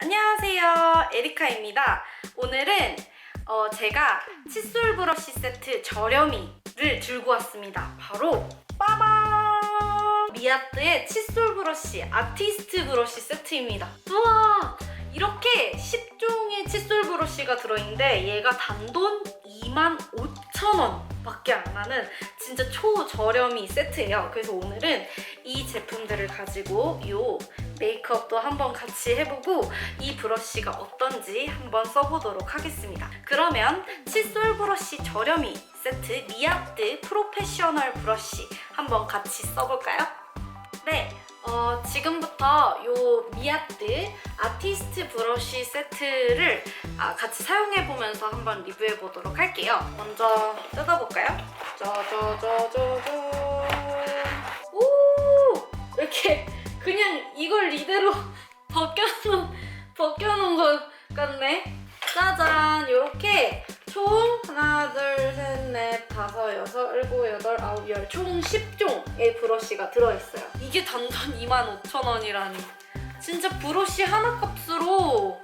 안녕하세요. 에리카입니다. 오늘은 어, 제가 칫솔 브러쉬 세트 저렴이를 들고 왔습니다. 바로 빠밤! 미아트의 칫솔 브러쉬 아티스트 브러쉬 세트입니다. 우와! 이렇게 10종의 칫솔 브러쉬가 들어있는데 얘가 단돈 25,000원 밖에 안 하는 진짜 초저렴이 세트예요. 그래서 오늘은 이 제품들을 가지고 요 메이크업도 한번 같이 해보고 이 브러쉬가 어떤지 한번 써보도록 하겠습니다. 그러면 칫솔 브러쉬 저렴이 세트 미아트 프로페셔널 브러쉬 한번 같이 써볼까요? 네, 어, 지금부터 요 미아트 아티스트 브러쉬 세트를 아, 같이 사용해보면서 한번 리뷰해보도록 할게요. 먼저 뜯어볼까요? 짜자자자잔 오! 이렇게 그냥 이걸 이대로 벗겨놓은, 벗겨놓은 것 같네. 짜잔! 이렇게 총 하나, 둘, 셋, 넷, 다섯, 여섯, 일곱, 여덟, 아홉, 열, 총 10종의 브러쉬가 들어있어요. 이게 단돈 25,000원이라니. 진짜 브러쉬 하나 값으로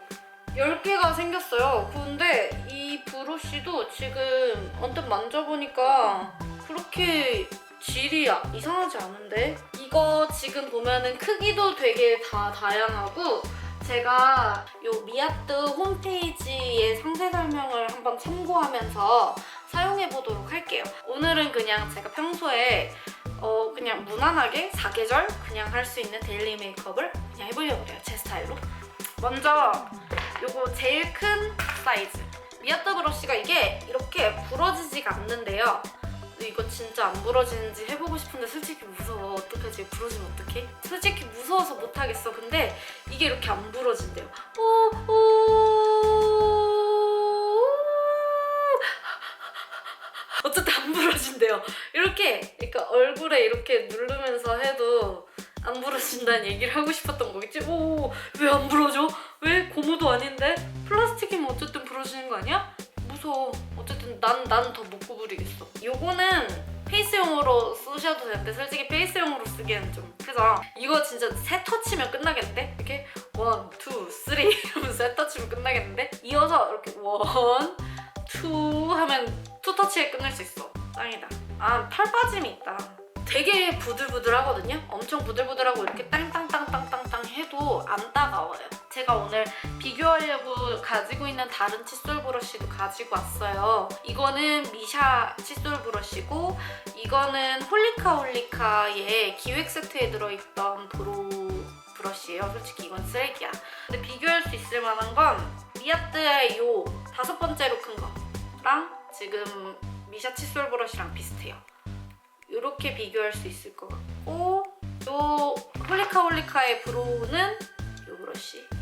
10개가 생겼어요. 근데 이 브러쉬도 지금 언뜻 만져보니까 그렇게 질이 아- 이상하지 않은데? 이거 지금 보면은 크기도 되게 다 다양하고 제가 요 미아트 홈페이지의 상세 설명을 한번 참고하면서 사용해 보도록 할게요. 오늘은 그냥 제가 평소에 어 그냥 무난하게 사계절 그냥 할 수 있는 데일리 메이크업을 그냥 해보려고 해요. 제 스타일로. 먼저 요거 제일 큰 사이즈 미아트 브러쉬가 이게 이렇게 부러지지가 않는데요. 근데 이거 진짜 안 부러지는지 해보고 싶은데 솔직히 무서워. 어떡하지? 부러지면 어떡해? 솔직히 무서워서 못하겠어. 근데 이게 이렇게 안 부러진대요. 오, 오. 어쨌든 안 부러진대요. 이렇게, 그러니까 얼굴에 이렇게 누르면서 해도 안 부러진다는 얘기를 하고 싶었던 거겠지? 오, 왜 안 부러져? 왜? 고무도 아닌데? 플라스틱이면 어쨌든 부러지는 거 아니야? 무서워. 어쨌든 난 난 더 못 구부리겠어. 요거는 페이스용으로 쓰셔도 되는데 솔직히 페이스용으로 쓰기에는 좀 그래서 이거 진짜 세 터치면 끝나겠는데? 이렇게 원, 투, 쓰리 이러면서 세 터치면 끝나겠는데? 이어서 이렇게 원, 투 하면 투 터치에 끝낼 수 있어. 짱이다. 아, 팔 빠짐이 있다. 되게 부들부들하거든요. 엄청 부들부들하고 이렇게 땅땅땅땅땅땅 해도 안 따가워요. 제가 오늘 비교하려고 가지고 있는 다른 칫솔 브러쉬도 가지고 왔어요. 이거는 미샤 칫솔 브러쉬고 이거는 홀리카 홀리카의 기획 세트에 들어있던 브로 브러쉬예요. 솔직히 이건 쓰레기야. 근데 비교할 수 있을 만한 건 미아트의 요 다섯 번째로 큰 거랑 지금 미샤 칫솔 브러쉬랑 비슷해요. 이렇게 비교할 수 있을 것 같고 요 홀리카 홀리카의 브로우는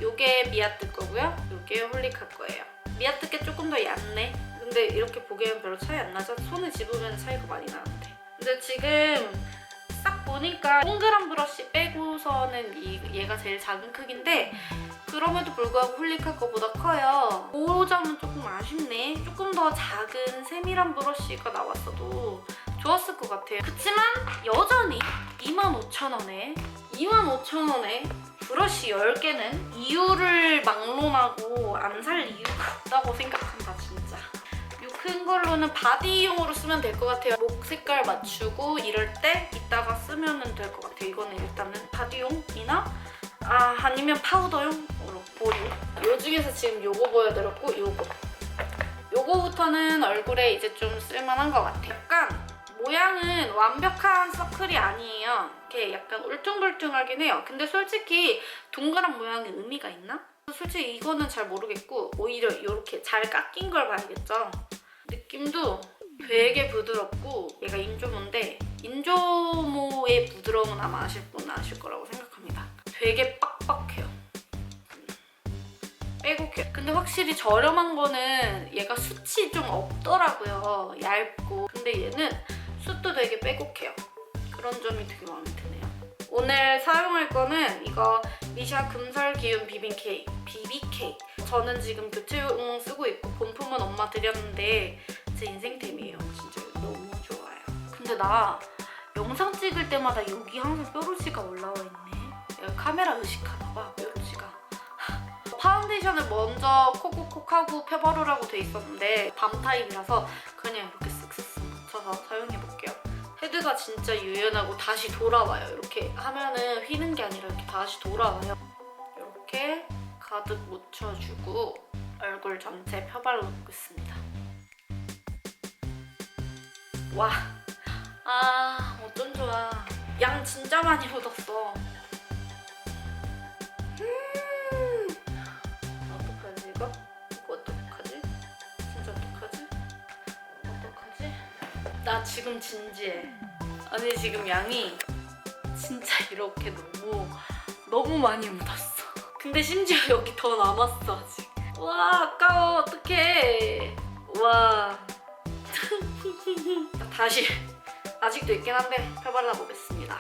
요게 미아트 거고요. 요게 홀리카 거예요. 미아트 게 조금 더 얇네. 근데 이렇게 보기에는 별로 차이 안 나죠? 손에 집으면 차이가 많이 나는데. 근데 지금 딱 보니까 동그란 브러쉬 빼고서는 이, 얘가 제일 작은 크기인데 그럼에도 불구하고 홀리카 거보다 커요. 그 점은 조금 아쉽네. 조금 더 작은 세밀한 브러쉬가 나왔어도 좋았을 것 같아요. 그치만 여전히 25,000원에 25,000원에 브러쉬 10개는 이유를 막론하고 안 살 이유가 없다고 생각한다 진짜. 이 큰 걸로는 바디용으로 쓰면 될 것 같아요. 목 색깔 맞추고 이럴 때 이따가 쓰면 될 것 같아요. 이거는 일단은 바디용이나 아 아니면 파우더용으로 보류. 요 중에서 지금 요거 보여드렸고 요거. 요거부터는 얼굴에 이제 좀 쓸만한 것 같아요. 약간 모양은 완벽한 서클이 아니에요. 이렇게 약간 울퉁불퉁하긴 해요. 근데 솔직히 동그란 모양에 의미가 있나? 솔직히 이거는 잘 모르겠고 오히려 이렇게 잘 깎인 걸 봐야겠죠. 느낌도 되게 부드럽고 얘가 인조모인데 인조모의 부드러움은 아마 아실 분은 아실 거라고 생각합니다. 되게 빡빡해요. 빼곡해요. 근데 확실히 저렴한 거는 얘가 숱이 좀 없더라고요. 얇고. 근데 얘는 숱도 되게 빼곡해요. 그런 점이 되게 마음에 드네요. 오늘 사용할 거는 이거 미샤 금설 기운 비빔 케이, BBK. 저는 지금 교체용 쓰고 있고 본품은 엄마 드렸는데 제 인생템이에요. 진짜 너무 좋아요. 근데 나 영상 찍을 때마다 여기 항상 뾰루지가 올라와 있네. 카메라 의식하나 봐, 뾰루지가. 파운데이션을 먼저 콕콕콕 하고 펴바르라고 돼 있었는데 밤 타입이라서 그냥 이렇게 묻혀서 사용해볼게요. 헤드가 진짜 유연하고 다시 돌아와요. 이렇게 하면은 휘는 게 아니라 이렇게 다시 돌아와요. 이렇게 가득 묻혀주고 얼굴 전체 펴발라보겠습니다. 와, 아 어쩜 좋아. 양 진짜 많이 묻었어. 나 지금 진지해. 아니 지금 양이 진짜 이렇게 너무 너무 많이 묻었어. 근데 심지어 여기 더 남았어 아직. 와 아까워 어떡해. 와. 다시 아직도 있긴 한데 펴발라 보겠습니다.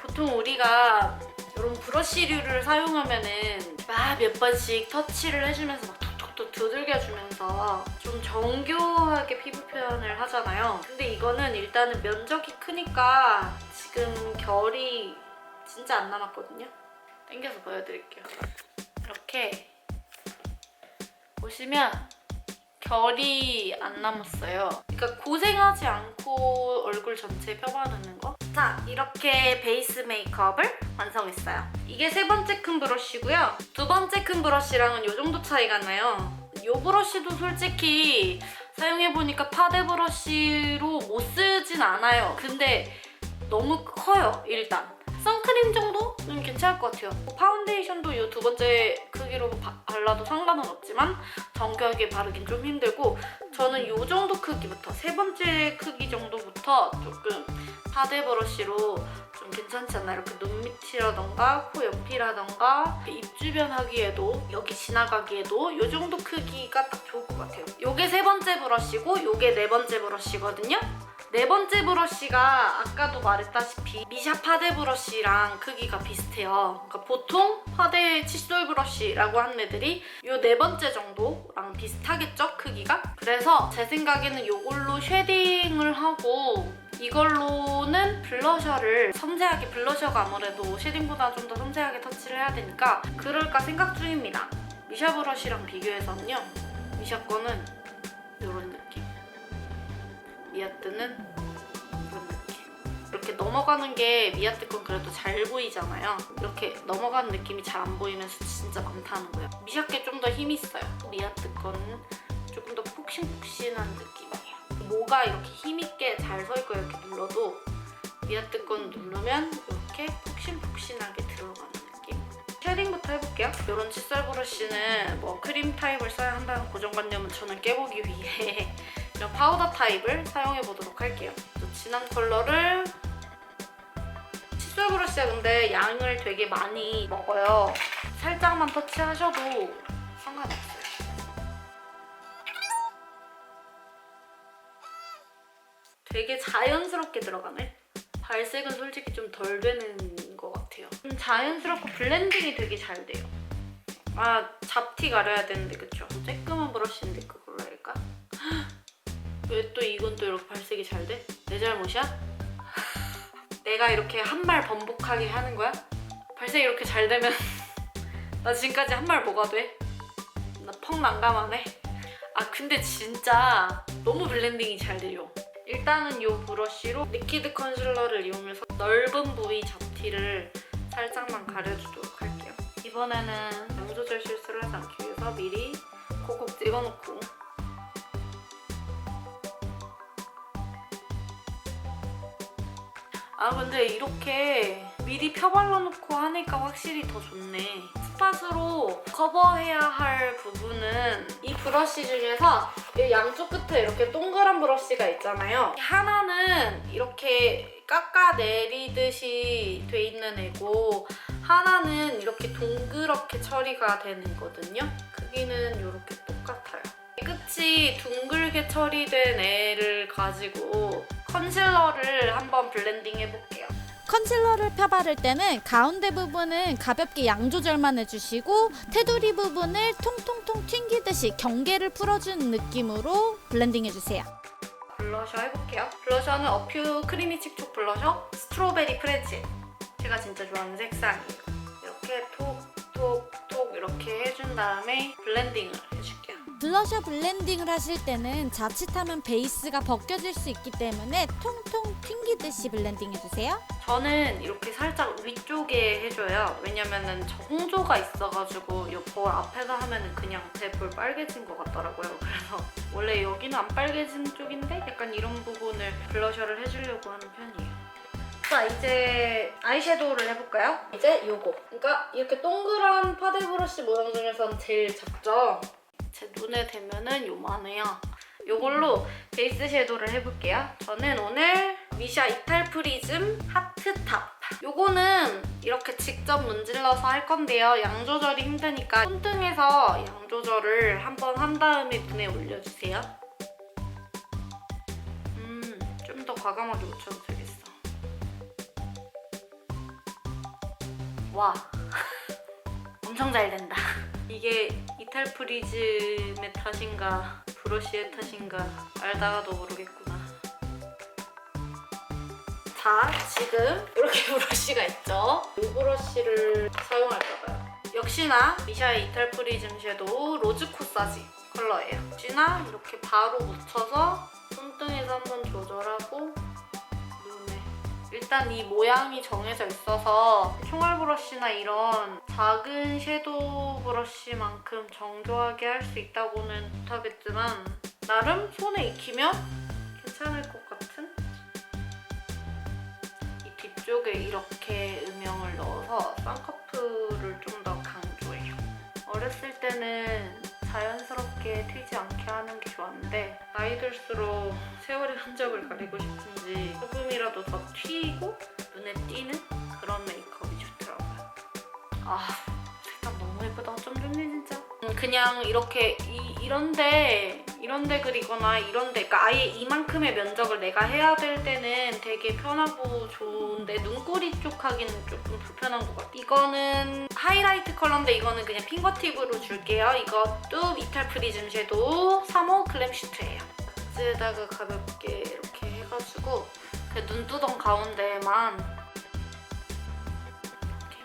보통 우리가 브러쉬류를 사용하면은 막 몇 번씩 터치를 해주면서 막 톡톡톡 두들겨주면서 좀 정교하게 피부 표현을 하잖아요. 근데 이거는 일단은 면적이 크니까 지금 결이 진짜 안 남았거든요. 당겨서 보여드릴게요. 이렇게 보시면 결이 안 남았어요. 그러니까 고생하지 않고 얼굴 전체에 펴바르는 거. 자, 이렇게 베이스 메이크업을 완성했어요. 이게 세 번째 큰 브러쉬고요. 두 번째 큰 브러쉬랑은 이 정도 차이가 나요. 이 브러쉬도 솔직히 사용해보니까 파데 브러쉬로 못 쓰진 않아요. 근데 너무 커요, 일단. 선크림 정도는 괜찮을 것 같아요. 파운데이션도 이 두 번째 크기로 바- 발라도 상관은 없지만 정교하게 바르긴 좀 힘들고 저는 이 정도 크기부터 세 번째 크기 정도부터 조금 파데 브러쉬로 좀 괜찮지 않나 이렇게 눈 밑이라던가 코 옆이라던가 입 주변 하기에도 여기 지나가기에도 이 정도 크기가 딱 좋을 것 같아요. 요게 세 번째 브러쉬고 요게 네 번째 브러쉬거든요. 네 번째 브러쉬가 아까도 말했다시피 미샤 파데 브러쉬랑 크기가 비슷해요. 그러니까 보통 파데 칫솔 브러쉬라고 하는 애들이 요네 번째 정도랑 비슷하겠죠? 크기가? 그래서 제 생각에는 이걸로 쉐딩을 하고 이걸로는 블러셔를 섬세하게 블러셔가 아무래도 쉐딩보다 좀 더 섬세하게 터치를 해야 되니까 그럴까 생각 중입니다. 미샤 브러쉬랑 비교해서는요. 미샤 거는 이런. 미아뜨는 이런 느낌. 이렇게 넘어가는 게 미아뜨 건 그래도 잘 보이잖아요. 이렇게 넘어가는 느낌이 잘 안 보이면서 진짜 많다는 거예요. 미샤께 좀 더 힘이 있어요. 미아뜨 거는 조금 더 푹신푹신한 느낌이에요. 뭐가 이렇게 힘있게 잘 서 있고 이렇게 눌러도 미아뜨 건 누르면 이렇게 푹신푹신하게 들어가는 느낌. 쉐딩부터 해볼게요. 이런 칫솔 브러쉬는 뭐 크림 타입을 써야 한다는 고정관념은 저는 깨보기 위해 이런 파우더 타입을 사용해 보도록 할게요. 또 진한 컬러를 칫솔 브러쉬가 근데 양을 되게 많이 먹어요. 살짝만 터치하셔도 상관없어요. 되게 자연스럽게 들어가네. 발색은 솔직히 좀 덜 되는 것 같아요. 좀 자연스럽고 블렌딩이 되게 잘 돼요. 아 잡티 가려야 되는데 그쵸? 쬐끄만 브러쉬인데 할까? 왜 또 이건 또 이렇게 발색이 잘 돼? 내 잘못이야? 내가 이렇게 한 말 번복하게 하는 거야? 발색이 이렇게 잘 되면 나 지금까지 한 말 뭐가 돼? 나 펑 난감하네. 아 근데 진짜 너무 블렌딩이 잘 돼요. 일단은 이 브러쉬로 리퀴드 컨실러를 이용해서 넓은 부위 잡티를 살짝만 가려주도록 할게요. 이번에는 양 조절 실수를 하지 않기 위해서 미리 콕콕 찍어놓고 아 근데 이렇게 미리 펴발라놓고 하니까 확실히 더 좋네. 스팟으로 커버해야 할 부분은 이 브러쉬 중에서 이 양쪽 끝에 이렇게 동그란 브러쉬가 있잖아요. 하나는 이렇게 깎아내리듯이 돼 있는 애고 하나는 이렇게 동그랗게 처리가 되는 거거든요. 크기는 이렇게 똑같아요. 끝이 둥글게 처리된 애를 가지고 컨실러를 한번 블렌딩 해볼게요. 컨실러를 펴바를 때는 가운데 부분은 가볍게 양 조절만 해주시고 테두리 부분을 통통통 튕기듯이 경계를 풀어주는 느낌으로 블렌딩 해주세요. 블러 블러셔 해볼게요. 블러셔는 어퓨 크리미 칙촉 블러셔 스트로베리 프레치. 제가 진짜 좋아하는 색상이에요. 이렇게 톡톡톡 이렇게 해준 다음에 블렌딩을. 블러셔 블렌딩을 하실 때는 자칫하면 베이스가 벗겨질 수 있기 때문에 통통 튕기듯이 블렌딩 해주세요. 저는 이렇게 살짝 위쪽에 해줘요. 왜냐면은 저 홍조가 있어가지고 이 볼 앞에다 하면은 그냥 제 볼 빨개진 것 같더라고요. 그래서 원래 여기는 안 빨개진 쪽인데 약간 이런 부분을 블러셔를 해주려고 하는 편이에요. 자 이제 아이섀도우를 해볼까요? 이제 요거. 그러니까 이렇게 동그란 파데 브러쉬 모양 중에서는 제일 작죠? 제 눈에 대면은 요만해요. 요걸로 베이스 섀도우를 해볼게요. 저는 오늘 미샤 이탈 프리즘 하트탑. 요거는 이렇게 직접 문질러서 할 건데요. 양 조절이 힘드니까 손등에서 양 조절을 한번 한 다음에 눈에 올려주세요. 음, 좀 더 과감하게 묻혀도 되겠어. 와, 엄청 잘 된다. 이게 이탈 프리즘의 탓인가 브러쉬의 탓인가 알다가도 모르겠구나. 자, 지금 이렇게 브러쉬가 있죠. 이 브러쉬를 사용할까봐요. 역시나 미샤의 이탈 프리즘 섀도우 로즈 코사지 컬러예요. 역시나 이렇게 바로 묻혀서 손등에서 한번 조절하고 일단 이 모양이 정해져 있어서 총알 브러쉬나 이런 작은 섀도우 브러쉬만큼 정교하게 할 수 있다고는 못하겠지만 나름 손에 익히면 괜찮을 것 같은 이 뒤쪽에 이렇게 음영을 넣어서 쌍꺼풀을 좀 더 강조해요. 어렸을 때는 자연스럽게 튀지 않게 하는 게 좋았는데 나이 들수록 세월의 흔적을 가리고 싶은지 조금이라도 더 튀고 눈에 띄는 그런 메이크업이 좋더라고요. 아 색감 너무 예쁘다. 어쩜 좋니 진짜. 음, 그냥 이렇게 이, 이런데 이런 데 그리거나 이런 데 그러니까 아예 이만큼의 면적을 내가 해야 될 때는 되게 편하고 좋은데 눈꼬리 쪽 하기는 조금 불편한 것 같아. 이거는 하이라이트 컬러인데 이거는 그냥 핑거팁으로 줄게요. 이것도 이탈 프리즘 섀도우 3호 글램 슈트예요. 박스에다가 가볍게 이렇게 해가지고 그 눈두덩 가운데만 이렇게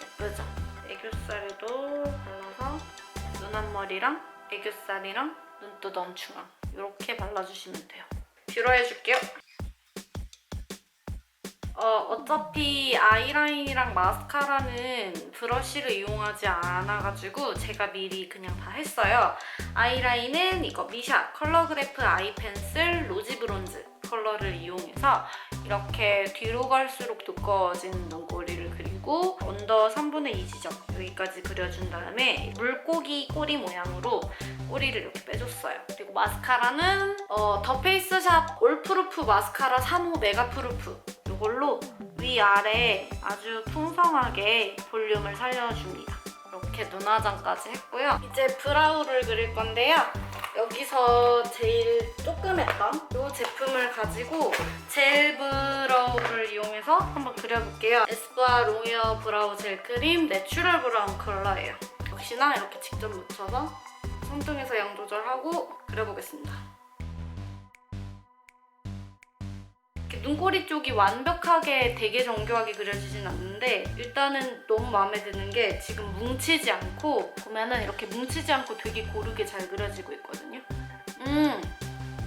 예쁘죠? 애교살에도 발라서 눈 앞머리랑 애교살이랑 눈두덩 중앙 이렇게 발라주시면 돼요. 뷰러 해줄게요. 어, 어차피 아이라인이랑 마스카라는 브러쉬를 이용하지 않아가지고 제가 미리 그냥 다 했어요. 아이라인은 이거 미샤 컬러그래프 아이 펜슬 로지 브론즈 컬러를 이용해서 이렇게 뒤로 갈수록 두꺼워진 눈꼬리를 그리고 언더 3분의 2 지점 여기까지 그려준 다음에 물고기 꼬리 모양으로 꼬리를 이렇게 빼줬어요. 그리고 마스카라는 어, 더 페이스샵 올프루프 마스카라 3호 메가 프루프 이걸로 위아래 아주 풍성하게 볼륨을 살려줍니다. 이렇게 눈화장까지 했고요. 이제 브라우를 그릴 건데요. 여기서 제일 조그맸던 이 제품을 가지고 젤 브라우를 이용해서 한번 그려볼게요. 에스쁘아 롱웨어 브라우 젤 크림 내추럴 브라운 컬러예요. 역시나 이렇게 직접 묻혀서 손등에서 양 조절하고 그려보겠습니다. 눈꼬리 쪽이 완벽하게 되게 정교하게 그려지진 않는데 일단은 너무 마음에 드는 게 지금 뭉치지 않고 보면은 이렇게 뭉치지 않고 되게 고르게 잘 그려지고 있거든요. 음,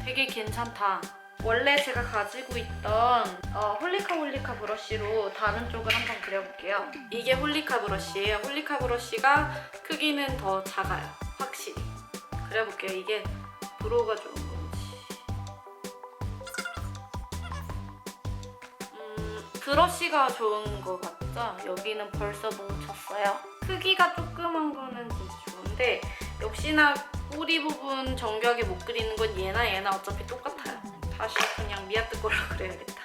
되게 괜찮다. 원래 제가 가지고 있던 어, 홀리카 홀리카 브러쉬로 다른 쪽을 한번 그려볼게요. 이게 홀리카 브러쉬예요. 홀리카 브러쉬가 크기는 더 작아요. 확실히. 그려볼게요. 이게 브로우가 좋은 건지. 음, 브러쉬가 좋은 것 같죠? 여기는 벌써 뭉쳤어요. 크기가 조그만 거는 진짜 좋은데 역시나 꼬리 부분 정교하게 못 그리는 건 얘나 얘나 어차피 똑같아요. 다시 그냥 미아뜨 걸로 그려야겠다.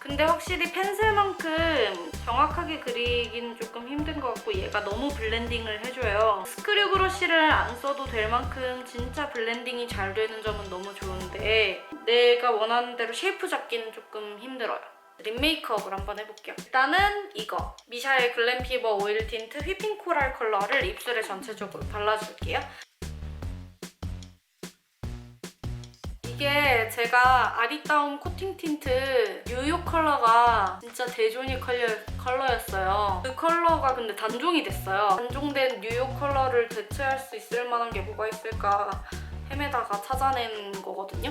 근데 확실히 펜슬만큼 정확하게 그리기는 조금 힘든 것 같고 얘가 너무 블렌딩을 해줘요. 스크류 브러쉬를 안 써도 될 만큼 진짜 블렌딩이 잘 되는 점은 너무 좋은데 내가 원하는 대로 쉐이프 잡기는 조금 힘들어요. 립 메이크업을 한번 해볼게요. 일단은 이거 미샤의 글램피버 오일 틴트 휘핑 코랄 컬러를 입술에 전체적으로 발라줄게요. 이게 제가 아리따움 코팅 틴트 뉴욕 컬러가 진짜 대존이 컬러, 컬러 였어요. 그 컬러가 근데 단종이 됐어요. 단종된 뉴욕 컬러를 대체할 수 있을 만한 게 뭐가 있을까 헤매다가 찾아낸 거거든요.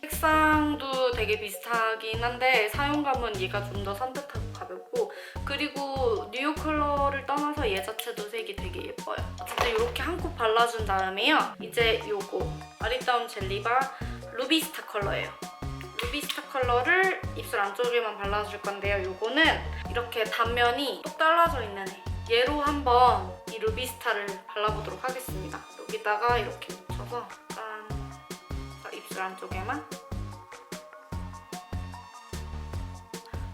색상도 되게 비슷하긴 한데 사용감은 얘가 좀 더 산뜻하고 가볍고 그리고 뉴욕 컬러를 떠나서 얘 자체도 색이 되게 예뻐요. 어쨌든 이렇게 한 코 발라준 다음에요. 이제 요거 아리따움 젤리바 루비스타 컬러예요. 루비스타 컬러를 입술 안쪽에만 발라줄 건데요. 요거는 이렇게 단면이 똑 잘라져 있는 애. 얘로 한번 이 루비스타를 발라보도록 하겠습니다. 여기다가 이렇게 묻혀서 짠. 자, 입술 안쪽에만.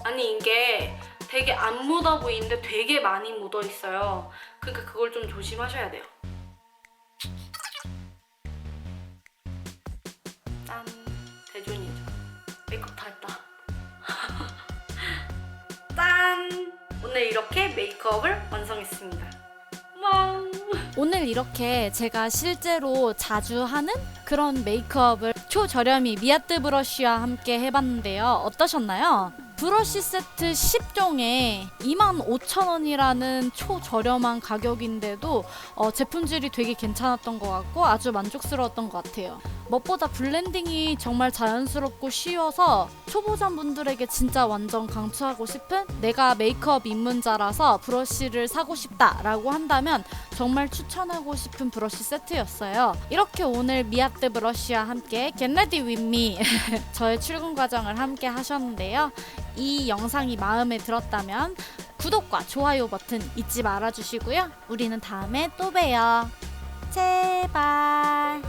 아니 이게 되게 안 묻어 보이는데 되게 많이 묻어 있어요. 그러니까 그걸 좀 조심하셔야 돼요. 짠 대존이죠. 메이크업 다 했다. 짠 오늘 이렇게 메이크업을 완성했습니다. 왕. 오늘 이렇게 제가 실제로 자주 하는 그런 메이크업을 초저렴이 미아뜨 브러쉬와 함께 해봤는데요. 어떠셨나요? 브러쉬 세트 10종에 25,000원이라는 초저렴한 가격인데도 어, 제품질이 되게 괜찮았던 것 같고 아주 만족스러웠던 것 같아요. 무엇보다 블렌딩이 정말 자연스럽고 쉬워서 초보자분들에게 진짜 완전 강추하고 싶은 내가 메이크업 입문자라서 브러쉬를 사고 싶다라고 한다면 정말 추천하고 싶은 브러쉬 세트였어요. 이렇게 오늘 미아뜨 브러쉬와 함께 겟레디 윗미 저의 출근 과정을 함께 하셨는데요. 이 영상이 마음에 들었다면 구독과 좋아요 버튼 잊지 말아 주시고요. 우리는 다음에 또 봬요. 제발.